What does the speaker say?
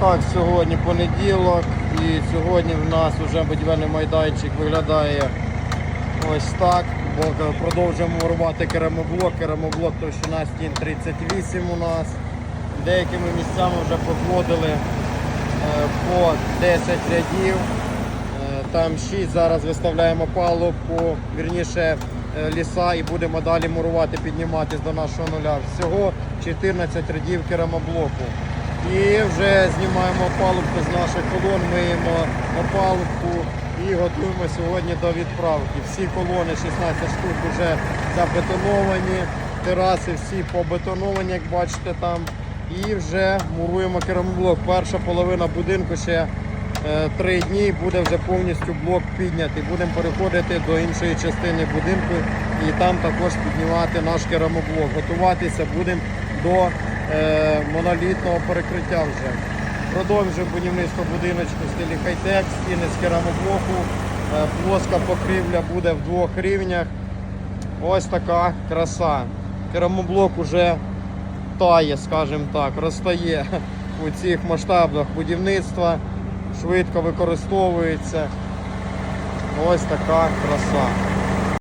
так, сьогодні понеділок і сьогодні в нас вже будівельний майданчик виглядає ось так. Продовжуємо мурувати керамоблок. Керамоблок товщина стін 38 у нас. Деякими місцями вже проходили е, по 10 рядів. Е, Там 6 зараз виставляємо палубку, вірніше е, ліса і будемо далі мурувати, підніматись до нашого нуля. Всього 14 рядів керамоблоку. І вже знімаємо палубку з наших колон, миємо на палубку і готуємо сьогодні до відправки. Всі колони, 16 штук, вже забетоновані, тераси всі побетоновані, як бачите там. І вже муруємо керамоблок. Перша половина будинку ще е, три дні буде вже повністю блок піднятий. Будемо переходити до іншої частини будинку і там також піднімати наш керамоблок. Готуватися будемо до монолітного перекриття вже. Продовжуємо будівництво будиночку в стилі хай-тек, стіни з керамоблоку. Е, плоска покрівля буде в двох рівнях. Ось така краса. Керамоблок уже тає, скажімо так, розтає у цих масштабах будівництва, швидко використовується. Ось така краса.